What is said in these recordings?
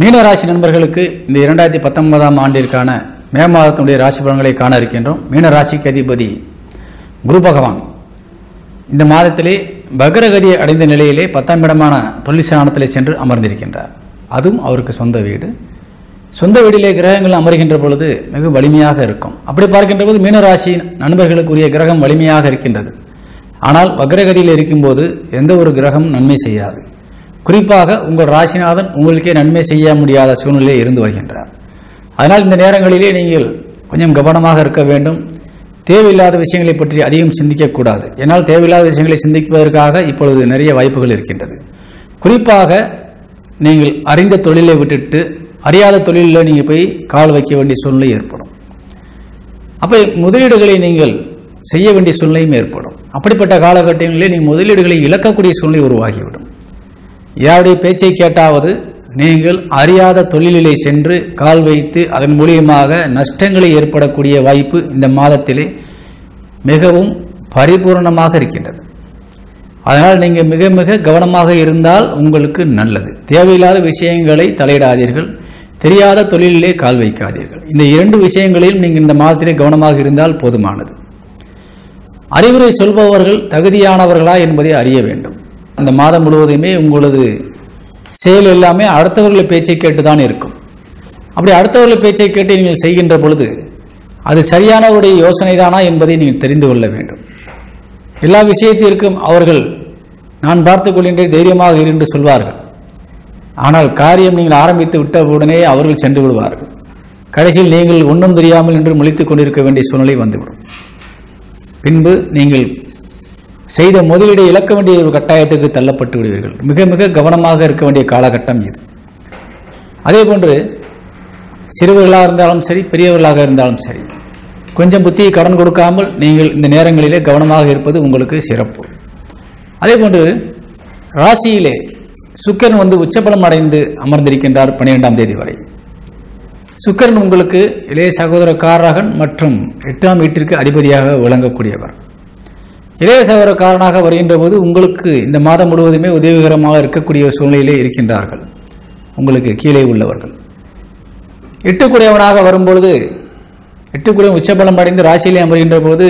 மீனராசி நண்பர்களுக்கு இந்த இரண்டாயிரத்தி பத்தொன்பதாம் ஆண்டிற்கான மே மாதத்தினுடைய ராசி பலன்களை காண இருக்கின்றோம். மீனராசிக்கு அதிபதி குரு பகவான். இந்த மாதத்திலே பக்ரகதியை அடைந்த நிலையிலே பத்தாம் இடமான தொழில் சென்று அமர்ந்திருக்கின்றார். அதுவும் அவருக்கு சொந்த வீடு. சொந்த வீட்டிலே கிரகங்கள் அமர்கின்ற பொழுது மிக வலிமையாக இருக்கும். அப்படி பார்க்கின்ற போது மீனராசி நண்பர்களுக்குரிய கிரகம் வலிமையாக இருக்கின்றது. ஆனால் வக்ரகதியில் இருக்கும்போது எந்த ஒரு கிரகம் நன்மை செய்யாது. குறிப்பாக உங்கள் ராசிநாதன் உங்களுக்கே நன்மை செய்ய முடியாத சூழ்நிலையில் இருந்து வருகின்றார். அதனால் இந்த நேரங்களிலே நீங்கள் கொஞ்சம் கவனமாக இருக்க வேண்டும். தேவையில்லாத விஷயங்களை பற்றி அதிகம் சிந்திக்கக்கூடாது. ஏன்னால் தேவையில்லாத விஷயங்களை சிந்திப்பதற்காக இப்பொழுது நிறைய வாய்ப்புகள் இருக்கின்றது. குறிப்பாக நீங்கள் அறிந்த தொழிலை விட்டுட்டு அறியாத தொழிலில் நீங்கள் போய் கால் வைக்க வேண்டிய சூழ்நிலை ஏற்படும். அப்போ முதலீடுகளை நீங்கள் செய்ய வேண்டிய சூழ்நிலையும் ஏற்படும். அப்படிப்பட்ட காலகட்டங்களிலே நீங்கள் முதலீடுகளை இழக்கக்கூடிய சூழ்நிலை உருவாகிவிடும். யாருடைய பேச்சை கேட்டாவது நீங்கள் அறியாத தொழிலிலே சென்று கால் வைத்து அதன் மூலியமாக நஷ்டங்களை ஏற்படக்கூடிய வாய்ப்பு இந்த மாதத்திலே மிகவும் பரிபூர்ணமாக இருக்கின்றது. அதனால் நீங்கள் மிக மிக கவனமாக இருந்தால் உங்களுக்கு நல்லது. தேவையில்லாத விஷயங்களை தலையிடாதீர்கள். தெரியாத தொழிலிலே கால் வைக்காதீர்கள். இந்த இரண்டு விஷயங்களிலும் நீங்கள் இந்த மாதத்திலே கவனமாக இருந்தால் போதுமானது. அறிவுரை சொல்பவர்கள் தகுதியானவர்களா என்பதை அறிய வேண்டும். அந்த மாதம் முழுவதுமே உங்களது செயல் எல்லாமே அடுத்தவர்களை பேச்சை கேட்டுதான் இருக்கும். அப்படி அடுத்தவர்களை பேச்சை கேட்டு நீங்கள் செய்கின்ற பொழுது அது சரியானவருடைய யோசனை தானா என்பதை நீங்கள் தெரிந்து கொள்ள வேண்டும். எல்லா விஷயத்திற்கும் அவர்கள் நான் பார்த்துக் கொள்கின்றேன் தைரியமாக இரு என்று சொல்வார்கள். ஆனால் காரியம் நீங்கள் ஆரம்பித்து விட்ட உடனே அவர்கள் சென்று விடுவார்கள். கடைசியில் நீங்கள் ஒன்றும் தெரியாமல் என்று முழித்துக் கொண்டிருக்க வேண்டிய சூழ்நிலை வந்துவிடும். பின்பு நீங்கள் செய்த முதலீடை இழக்க வேண்டிய ஒரு கட்டாயத்துக்கு தள்ளப்பட்டு விடுவீர்கள். மிக மிக கவனமாக இருக்க வேண்டிய காலகட்டம் இது. அதே போன்று சிறுவர்களாக இருந்தாலும் சரி பெரியவர்களாக இருந்தாலும் சரி கொஞ்சம் புத்தியை கடன் கொடுக்காமல் நீங்கள் இந்த நேரங்களிலே கவனமாக இருப்பது உங்களுக்கு சிறப்பு. அதே போன்று ராசியிலே சுக்கரன் வந்து உச்சபலம் அடைந்து அமர்ந்திருக்கின்றார் பன்னிரெண்டாம் தேதி வரை. சுக்கரன் உங்களுக்கு இளைய சகோதரக்காரகன் மற்றும் எட்டாம் வீட்டிற்கு அதிபதியாக விளங்கக்கூடியவர். இளைய சகோதரக்காரனாக வருகின்ற போது உங்களுக்கு இந்த மாதம் முழுவதுமே உதவிகரமாக இருக்கக்கூடிய சூழ்நிலையிலே இருக்கின்றார்கள். உங்களுக்கு கீழே உள்ளவர்கள். எட்டுக்குடையவனாக வரும்பொழுது எட்டுக்குடையவன் உச்சபலம் அடைந்து ராசியிலே அமர்கின்ற போது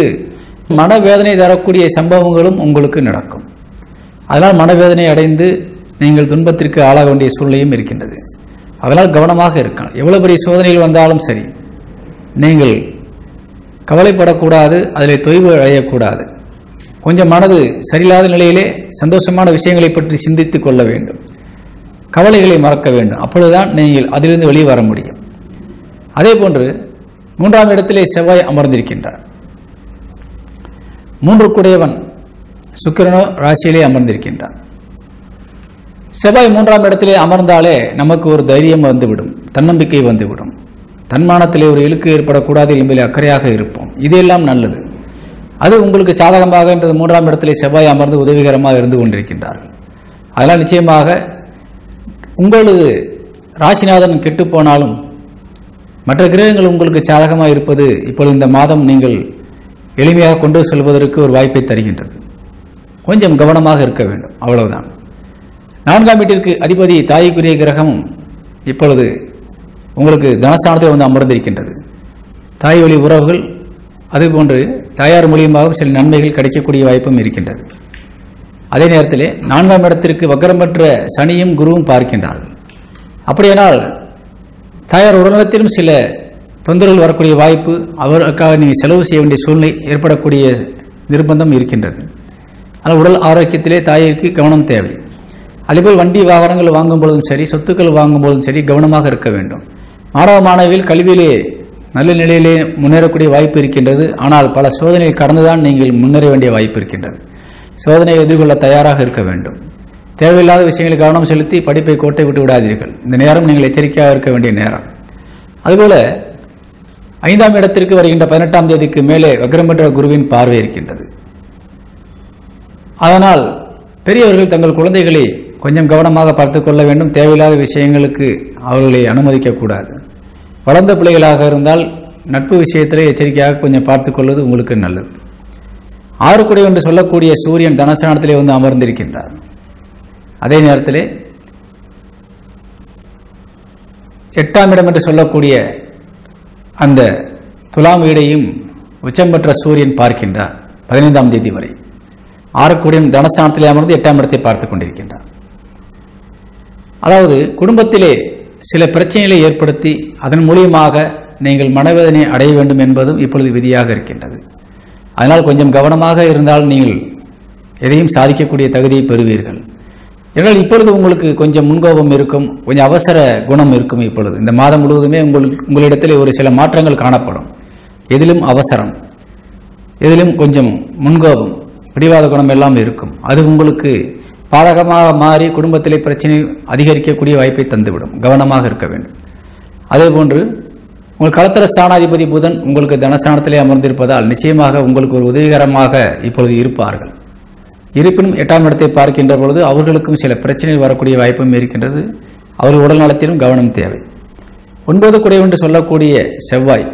மனவேதனை தரக்கூடிய சம்பவங்களும் உங்களுக்கு நடக்கும். அதனால் மனவேதனை அடைந்து நீங்கள் துன்பத்திற்கு ஆளாக வேண்டிய சூழ்நிலையும் இருக்கின்றது. அதனால் கவனமாக இருக்கலாம் எவ்வளோ பெரிய சோதனைகள் வந்தாலும் சரி நீங்கள் கவலைப்படக்கூடாது அதில் தொய்வு அடையக்கூடாது. கொஞ்சம் மனது சரியில்லாத நிலையிலே சந்தோஷமான விஷயங்களை பற்றி சிந்தித்து கொள்ள வேண்டும். கவலைகளை மறக்க வேண்டும். அப்பொழுதுதான் நீங்கள் அதிலிருந்து வெளியே வர முடியும். அதே போன்று மூன்றாம் இடத்திலே செவ்வாய் அமர்ந்திருக்கின்றார். மூன்று குடையவன் சுக்கிரனோ ராசியிலே அமர்ந்திருக்கின்றார். செவ்வாய் மூன்றாம் இடத்திலே அமர்ந்தாலே நமக்கு ஒரு தைரியம் வந்துவிடும். தன்னம்பிக்கை வந்துவிடும். தன்மானத்திலே ஒரு இழுக்கு ஏற்படக்கூடாது என்பதில் அக்கறையாக இருப்போம். இதெல்லாம் நல்லது. அது உங்களுக்கு சாதகமாக என்றது மூன்றாம் இடத்திலே செவ்வாய் அமர்ந்து உதவிகரமாக இருந்து கொண்டிருக்கின்றார்கள் அதனால் நிச்சயமாக உங்களது ராசிநாதன் கெட்டு போனாலும் மற்ற கிரகங்கள் உங்களுக்கு சாதகமாக இருப்பது இப்பொழுது இந்த மாதம் நீங்கள் எளிமையாக கொண்டு செல்வதற்கு ஒரு வாய்ப்பை தருகின்றது. கொஞ்சம் கவனமாக இருக்க வேண்டும். அவ்வளவுதான். நான்காம் வீட்டிற்கு அதிபதி தாய்க்குரிய கிரகமும் இப்பொழுது உங்களுக்கு தனஸ்தானத்தை வந்து அமர்ந்திருக்கின்றது. தாய் வழி உறவுகள் அதுபோன்று தாயார் மூலியமாகவும் சில நன்மைகள் கிடைக்கக்கூடிய வாய்ப்பும் இருக்கின்றது. அதே நேரத்தில் நான்காம் இடத்திற்கு வக்கரமற்ற சனியும் குருவும் பார்க்கின்றார்கள் அப்படியானால் தாயார் உடல்நலத்திலும் சில தொந்தரவுகள் வரக்கூடிய வாய்ப்பு அவருக்காக நீங்கள் செலவு செய்ய வேண்டிய சூழ்நிலை ஏற்படக்கூடிய நிர்பந்தம் இருக்கின்றது. ஆனால் உடல் ஆரோக்கியத்திலே தாயிற்கு கவனம் தேவை. அதேபோல் வண்டி வாகனங்கள் வாங்கும் பொழுதும் சரி சொத்துக்கள் வாங்கும் பொழுதும் சரி கவனமாக இருக்க வேண்டும். மாணவ மாணவியில் கல்வியிலே நல்ல நிலையிலே முன்னேறக்கூடிய வாய்ப்பு இருக்கின்றது. ஆனால் பல சோதனைகள் கடந்துதான் நீங்கள் முன்னேற வேண்டிய வாய்ப்பு இருக்கின்றது. சோதனையை எதிர்கொள்ள தயாராக இருக்க வேண்டும். தேவையில்லாத விஷயங்களில் கவனம் செலுத்தி படிப்பை கோட்டை விட்டு விடாதீர்கள். இந்த நேரம் நீங்கள் எச்சரிக்கையாக இருக்க வேண்டிய நேரம். அதுபோல ஐந்தாம் இடத்திற்கு வருகின்ற பதினெட்டாம் தேதிக்கு மேலே வக்ரமற்ற குருவின் பார்வை இருக்கின்றது. அதனால் பெரியவர்கள் தங்கள் குழந்தைகளை கொஞ்சம் கவனமாக பார்த்து கொள்ள வேண்டும். தேவையில்லாத விஷயங்களுக்கு அவர்களை அனுமதிக்கக்கூடாது வளர்ந்த பிள்ளைகளாக இருந்தால் நட்பு விஷயத்திலே எச்சரிக்கையாக கொஞ்சம் பார்த்து கொள்வது உங்களுக்கு நல்லது. ஆறுக்குடை என்று சொல்லக்கூடிய சூரியன் தனசனத்திலே வந்து அமர்ந்திருக்கின்றார். அதே நேரத்திலே எட்டாம் இடம் என்று சொல்லக்கூடிய அந்த துலாம் வீடையும் உச்சம் பெற்ற சூரியன் பார்க்கின்றார் பதினைந்தாம் தேதி வரை. ஆறுக்குடியும் தனஸ்தானத்திலே அமர்ந்து எட்டாம் இடத்தை பார்த்துக் கொண்டிருக்கின்றார். அதாவது குடும்பத்திலே சில பிரச்சனைகளை ஏற்படுத்தி அதன் மூலியமாக நீங்கள் மனவேதனை அடைய வேண்டும் என்பதும் இப்பொழுது விதியாக இருக்கின்றது. அதனால் கொஞ்சம் கவனமாக இருந்தால் நீங்கள் எதையும் சாதிக்கக்கூடிய தகுதியை பெறுவீர்கள். ஏனால் இப்பொழுது உங்களுக்கு கொஞ்சம் முன்கோபம் இருக்கும் கொஞ்சம் அவசர குணம் இருக்கும் இப்பொழுது. இந்த மாதம் முழுவதுமே உங்கள் உங்களிடத்தில் ஒரு சில மாற்றங்கள் காணப்படும். எதிலும் அவசரம் எதிலும் கொஞ்சம் முன்கோபம் பிடிவாத குணம் எல்லாம் இருக்கும். அது உங்களுக்கு பாதகமாக மாறி குடும்பத்திலே பிரச்சனை அதிகரிக்கக்கூடிய வாய்ப்பை தந்துவிடும். கவனமாக இருக்க வேண்டும். அதேபோன்று உங்கள் களத்திர ஸ்தானாதிபதி புதன் உங்களுக்கு தனஸ்தானத்திலே அமர்ந்திருப்பதால் நிச்சயமாக உங்களுக்கு ஒரு உதவிகரமாக இப்பொழுது இருப்பார்கள். இருப்பினும் எட்டாம் இடத்தை பார்க்கின்ற பொழுது அவர்களுக்கும் சில பிரச்சனைகள் வரக்கூடிய வாய்ப்பும் இருக்கின்றது. அவர்கள் உடல் நலத்திலும் கவனம் தேவை. ஒன்பது குறை என்று சொல்லக்கூடிய செவ்வாய்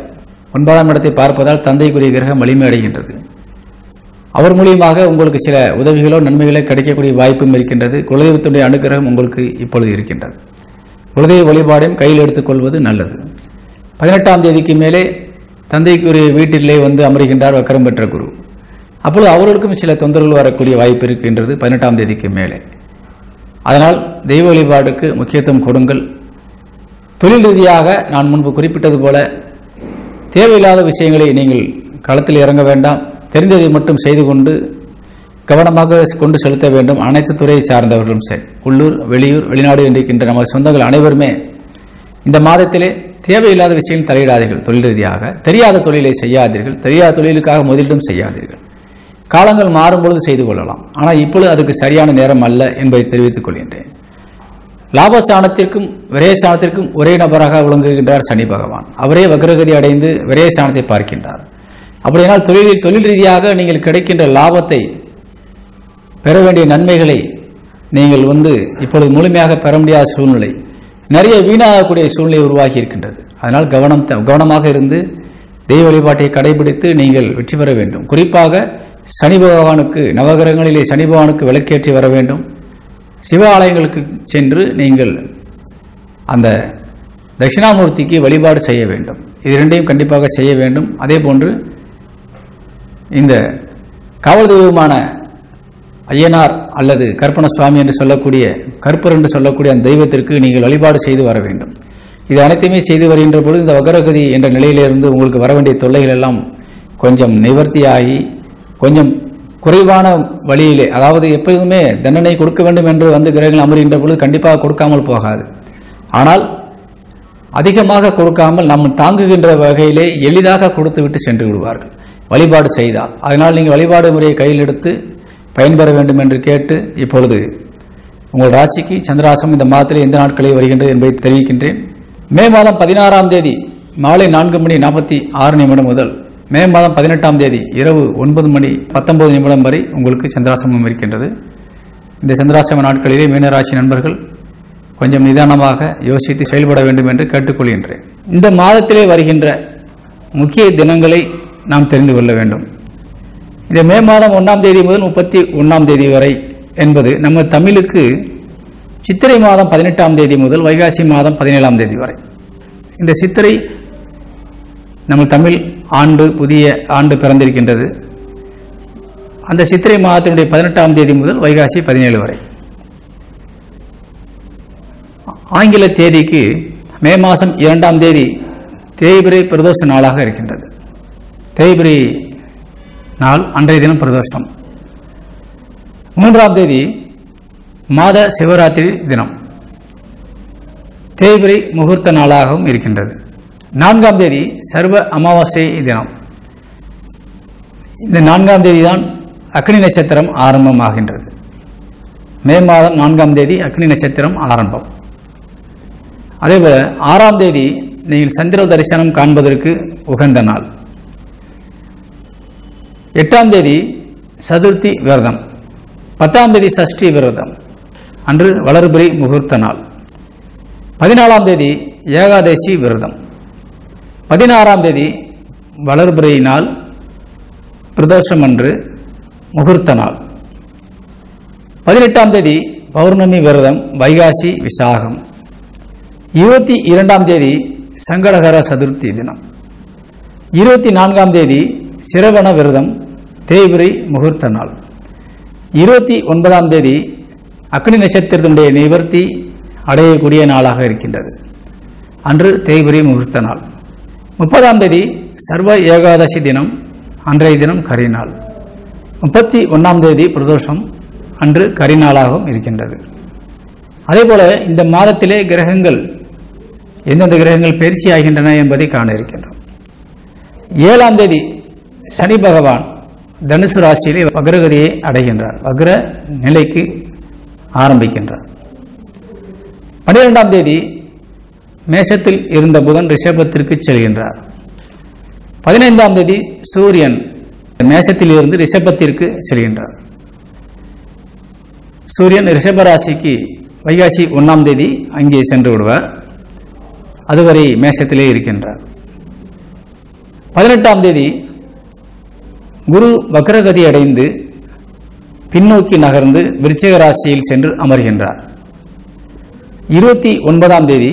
ஒன்பதாம் இடத்தை பார்ப்பதால் தந்தைக்குரிய கிரகம் வலிமை அடைகின்றது. அவர் மூலியமாக உங்களுக்கு சில உதவிகளோ நன்மைகளோ கிடைக்கக்கூடிய வாய்ப்பும் இருக்கின்றது. குலதெய்வத்துடைய அனுகிரகம் உங்களுக்கு இப்பொழுது இருக்கின்றது. குலதெய்வ வழிபாடையும் கையில் எடுத்துக்கொள்வது நல்லது. பதினெட்டாம் தேதிக்கு மேலே தந்தைக்குரிய வீட்டிலே வந்து அமருகின்றார் வக்கரம் பெற்ற குரு. அப்பொழுது அவர்களுக்கும் சில தொந்தரவுகள் வரக்கூடிய வாய்ப்பு இருக்கின்றது பதினெட்டாம் தேதிக்கு மேலே. அதனால் தெய்வ வழிபாடுக்கு முக்கியத்துவம் கொடுங்கள். தொழில் ரீதியாக நான் முன்பு குறிப்பிட்டது போல தேவையில்லாத விஷயங்களை நீங்கள் களத்தில் இறங்க வேண்டாம். தெரிந்ததை மட்டும் செய்து கொண்டு கவனமாக கொண்டு செலுத்த வேண்டும். அனைத்து துறையை சார்ந்தவர்களும் சரி. உள்ளூர் வெளியூர் வெளிநாடு இருக்கின்ற நமது சொந்தங்கள் அனைவருமே இந்த மாதத்திலே தேவையில்லாத விஷயங்கள் தலையிடாதீர்கள். தொழில் ரீதியாக. தெரியாத தொழிலை செய்யாதீர்கள். தெரியாத தொழிலுக்காக முதலீடும் செய்யாதீர்கள். காலங்கள் மாறும் பொழுது செய்து கொள்ளலாம். ஆனால் இப்பொழுது அதுக்கு சரியான நேரம் அல்ல என்பதை தெரிவித்துக் கொள்கின்றேன். லாபஸ்தானத்திற்கும் விரயஸ்தானத்திற்கும் ஒரே நபராக விளங்குகின்றார் சனி பகவான். அவரே வக்ரகதி அடைந்து விரயஸ்தானத்தை பார்க்கின்றார். அப்படியானால் தொழிலில் தொழில் ரீதியாக நீங்கள் கிடைக்கின்ற லாபத்தை பெற வேண்டிய நன்மைகளை நீங்கள் வந்து இப்பொழுது முழுமையாக பெற முடியாத சூழ்நிலை நிறைய வீணாகக்கூடிய சூழ்நிலை உருவாகி இருக்கின்றது. அதனால் கவனம் த- கவனமாக இருந்து தெய்வ வழிபாட்டை கடைபிடித்து நீங்கள் வெற்றி பெற வேண்டும். குறிப்பாக சனி பகவானுக்கு நவகிரகங்களிலே சனி பகவானுக்கு விளக்கேற்றி வர வேண்டும். சிவ ஆலயங்களுக்கு சென்று நீங்கள் அந்த தட்சிணாமூர்த்திக்கு வழிபாடு செய்ய வேண்டும். இது இரண்டையும் கண்டிப்பாக செய்ய வேண்டும். அதே போன்று இந்த காவல் தெய்வமான ஐயனார் அல்லது கற்பன சுவாமி என்று சொல்லக்கூடிய கற்பர் என்று சொல்லக்கூடிய அந்த தெய்வத்திற்கு நீங்கள் வழிபாடு செய்து வர வேண்டும். இது அனைத்தையுமே செய்து வருகின்ற பொழுது இந்த வகரகதி என்ற நிலையிலிருந்து உங்களுக்கு வர வேண்டிய தொல்லைகள் எல்லாம் கொஞ்சம் நிவர்த்தியாகி கொஞ்சம் குறைவான வழியிலே அதாவது எப்பொழுதுமே தண்டனை கொடுக்க வேண்டும் என்று வந்து கிரகங்கள் அமருகின்ற பொழுது கண்டிப்பாக கொடுக்காமல் போகாது. ஆனால் அதிகமாக கொடுக்காமல் நம்ம தாங்குகின்ற வகையிலே எளிதாக கொடுத்து விட்டு சென்று விடுவார்கள். வழிபாடு செய்தால் அதனால் நீங்கள் வழிபாடு முறையை கையில் எடுத்து பயன்பெற வேண்டும் என்று கேட்டு இப்பொழுது உங்கள் ராசிக்கு சந்திராசம் இந்த மாதத்தில் எந்த நாட்களில் வருகின்றது என்பதை தெரிவிக்கின்றேன். மே மாதம் பதினாறாம் தேதி மாலை நான்கு மணி நாற்பத்தி ஆறு நிமிடம் முதல் மே மாதம் பதினெட்டாம் தேதி இரவு ஒன்பது மணி பத்தொன்பது நிமிடம் வரை உங்களுக்கு சந்திராசமம் இருக்கின்றது. இந்த சந்திராசிரம நாட்களிலே மீனராசி நண்பர்கள் கொஞ்சம் நிதானமாக யோசித்து செயல்பட வேண்டும் என்று கேட்டுக்கொள்கின்றேன். இந்த மாதத்திலே வருகின்ற முக்கிய தினங்களை நாம் தெரிந்து கொள்ள வேண்டும். இந்த மே மாதம் ஒன்றாம் தேதி முதல் முப்பத்தி ஒன்றாம் தேதி வரை என்பது நம்ம தமிழுக்கு சித்திரை மாதம் பதினெட்டாம் தேதி முதல் வைகாசி மாதம் பதினேழாம் தேதி வரை. இந்த சித்திரை நம்ம தமிழ் ஆண்டு புதிய ஆண்டு பிறந்திருக்கின்றது. அந்த சித்திரை மாதத்தினுடைய பதினெட்டாம் தேதி முதல் வைகாசி பதினேழு வரை. ஆங்கில தேதிக்கு மே மாதம் இரண்டாம் தேதி தேய்பிரை பிரதோஷ நாளாக இருக்கின்றது. தேய்பிரை நாள் அன்றைய தினம் பிரதோஷம். மூன்றாம் தேதி மாத சிவராத்திரி தினம். தேய்பிரி முகூர்த்த நாளாகவும் இருக்கின்றது. நான்காம் தேதி சர்வ அமாவாசை தினம். இந்த நான்காம் தேதி தான் அக்னி நட்சத்திரம் ஆரம்பமாகின்றது. மே மாதம் நான்காம் தேதி அக்னி நட்சத்திரம் ஆரம்பம். அதேபோல ஆறாம் தேதி நீங்கள் சந்திர தரிசனம் காண்பதற்கு உகந்த நாள். எட்டாம் தேதி சதுர்த்தி விரதம் பத்தாம் தேதி சஷ்டி விரதம் அன்று வளர்பிறை முகூர்த்த நாள். பதினாலாம் தேதி ஏகாதசி விரதம் பதினாறாம் தேதி வளர்பிறை நாள் பிரதோஷம் அன்று முகூர்த்த நாள். பதினெட்டாம் தேதி பௌர்ணமி விரதம் வைகாசி விசாகம். இருபத்தி இரண்டாம் தேதி சங்கடகர சதுர்த்தி தினம். இருபத்தி நான்காம் தேதி சிரவண விரதம் தேய்பிரை முகூர்த்த நாள். இருபத்தி ஒன்பதாம் தேதி அக்னி நட்சத்திரத்தினுடைய நிவர்த்தி அடையக்கூடிய நாளாக இருக்கின்றது. அன்று தேய்பிரை முகூர்த்த நாள். முப்பதாம் தேதி சர்வ ஏகாதசி தினம் அன்றைய தினம் கரிநாள் முப்பத்தி ஒன்றாம் தேதி பிரதோஷம் அன்று கரிநாளாகவும் இருக்கின்றது. அதேபோல இந்த மாதத்திலே கிரகங்கள் எந்தெந்த கிரகங்கள் பயிற்சி ஆகின்றன என்பதை காண இருக்கின்றோம். ஏழாம் தேதி சனி பகவான் தனுசு ராசியிலே வக்ரகதியை அடைகின்றார். வக்ர நிலைக்கு ஆரம்பிக்கின்றார். பன்னிரெண்டாம் தேதி மேஷத்தில் இருந்த புதன் ரிஷபத்திற்கு செல்கின்றார். பதினைந்தாம் தேதி சூரியன் மேஷத்தில் இருந்து ரிஷபத்திற்கு செல்கின்றார். சூரியன் ரிஷபராசிக்கு வைகாசி ஒன்றாம் தேதி அங்கே சென்று விடுவார். அதுவரை மேஷத்திலே இருக்கின்றார். பதினெட்டாம் தேதி குரு வக்ரகதி அடைந்து பின்னோக்கி நகர்ந்து விருச்சிக ராசியில் சென்று அமர்கின்றார். இருபத்தி ஒன்பதாம் தேதி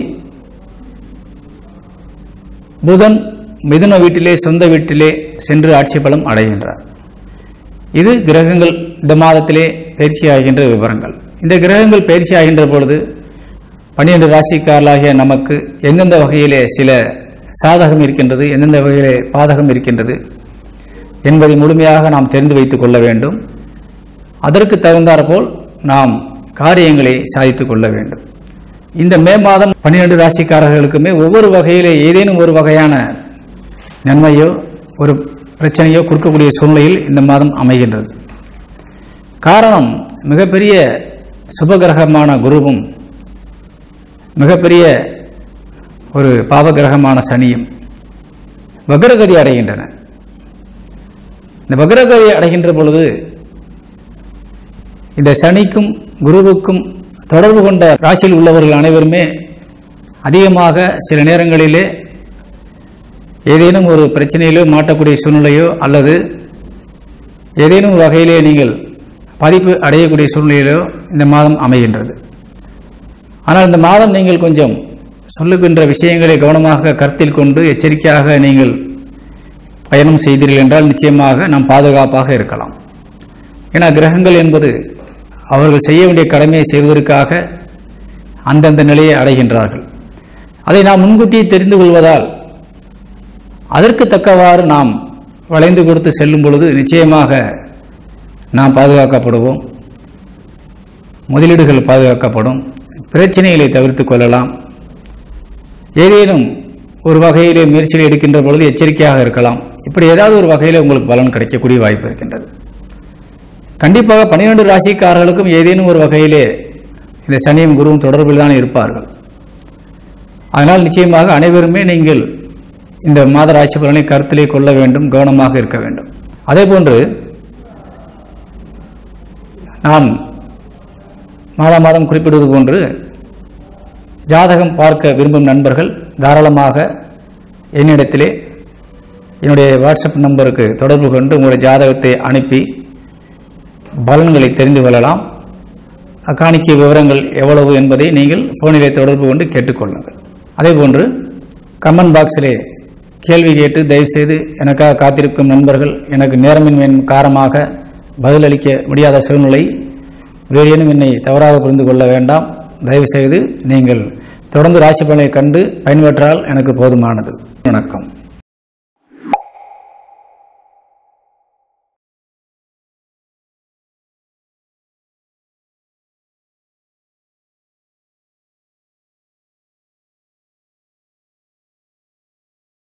புதன் மிதுன வீட்டிலே சொந்த வீட்டிலே சென்று ஆட்சி பலம் அடைகின்றார். இது கிரகங்கள் இந்த மாதத்திலே பயிற்சி ஆகின்ற விவரங்கள். இந்த கிரகங்கள் பயிற்சி ஆகின்ற பொழுது பன்னிரண்டு ராசிக்காரர்களாகிய நமக்கு எந்தெந்த வகையிலே சில சாதகம் இருக்கின்றது எந்தெந்த வகையிலே பாதகம் இருக்கின்றது என்பதை முழுமையாக நாம் தெரிந்து வைத்துக் கொள்ள வேண்டும். அதற்கு தகுந்தாற்போல் நாம் காரியங்களை சாதித்துக் கொள்ள வேண்டும். இந்த மே மாதம் பன்னிரெண்டு ராசிக்காரர்களுக்குமே ஒவ்வொரு வகையிலே ஏதேனும் ஒரு வகையான நன்மையோ ஒரு பிரச்சனையோ கொடுக்கக்கூடிய சூழ்நிலையில் இந்த மாதம் அமைகின்றது. காரணம் மிகப்பெரிய சுபகிரகமான குருவும் மிகப்பெரிய ஒரு பாவகிரகமான சனியும் வக்ரகதி அடைகின்றன இந்த வக்ரகதி அடைகின்ற பொழுது இந்த சனிக்கும் குருவுக்கும் தொடர்பு கொண்ட ராசியில் உள்ளவர்கள் அனைவருமே அதிகமாக சில நேரங்களிலே ஏதேனும் ஒரு பிரச்சனையிலோ மாட்டக்கூடிய சூழ்நிலையோ அல்லது ஏதேனும் ஒரு வகையிலே நீங்கள் பாதிப்பு அடையக்கூடிய சூழ்நிலையிலோ இந்த மாதம் அமைகின்றது. ஆனால் இந்த மாதம் நீங்கள் கொஞ்சம் சொல்லுகின்ற விஷயங்களை கவனமாக கருத்தில் கொண்டு எச்சரிக்கையாக நீங்கள் பயணம் செய்தீர்கள் என்றால் நிச்சயமாக நாம் பாதுகாப்பாக இருக்கலாம். ஏன்னா கிரகங்கள் என்பது அவர்கள் செய்ய வேண்டிய கடமையை செய்வதற்காக அந்தந்த நிலையை அடைகின்றார்கள். அதை நாம் முன்கூட்டியே தெரிந்து கொள்வதால் அதற்கு தக்கவாறு நாம் வளைந்து கொடுத்து செல்லும் பொழுது நிச்சயமாக நாம் பாதுகாக்கப்படுவோம். முதலீடுகள் பாதுகாக்கப்படும். பிரச்சனைகளை தவிர்த்து கொள்ளலாம். ஏதேனும் ஒரு வகையிலே முயற்சிகள் எடுக்கின்ற பொழுது எச்சரிக்கையாக இருக்கலாம். இப்படி ஏதாவது ஒரு வகையில் உங்களுக்கு பலன் கிடைக்கக்கூடிய வாய்ப்பு இருக்கின்றது. கண்டிப்பாக பன்னிரெண்டு ராசிக்காரர்களுக்கும் ஏதேனும் ஒரு வகையிலே இந்த சனியும் குருவும் தொடர்பில் தான் இருப்பார்கள். அதனால் நிச்சயமாக அனைவருமே நீங்கள் இந்த மாத ராசி பலனை கருத்திலே கொள்ள வேண்டும் கவனமாக இருக்க வேண்டும். அதே போன்று நான் மாதம் மாதம் குறிப்பிடுவது போன்று ஜாதகம் பார்க்க விரும்பும் நண்பர்கள் தாராளமாக என்னிடத்திலே என்னுடைய வாட்ஸ்அப் நம்பருக்கு தொடர்பு கொண்டு உங்களுடைய ஜாதகத்தை அனுப்பி பலன்களை தெரிந்து கொள்ளலாம். காணிக்கை விவரங்கள் எவ்வளவு என்பதை நீங்கள் ஃபோனிலே தொடர்பு கொண்டு கேட்டுக்கொள்ளுங்கள். அதேபோன்று கமெண்ட் பாக்ஸிலே கேள்வி கேட்டு தயவுசெய்து எனக்காக காத்திருக்கும் நண்பர்கள் எனக்கு நேரமின்மையின் காரணமாக பதிலளிக்க முடியாத சூழ்நிலை வேறு ஏனும் என்னை தவறாக புரிந்து கொள்ள வேண்டாம். தயவுசெய்து நீங்கள் தொடர்ந்து ராசி பலனை கண்டு பயன்பெற்றால் எனக்கு போதுமானது. வணக்கம்.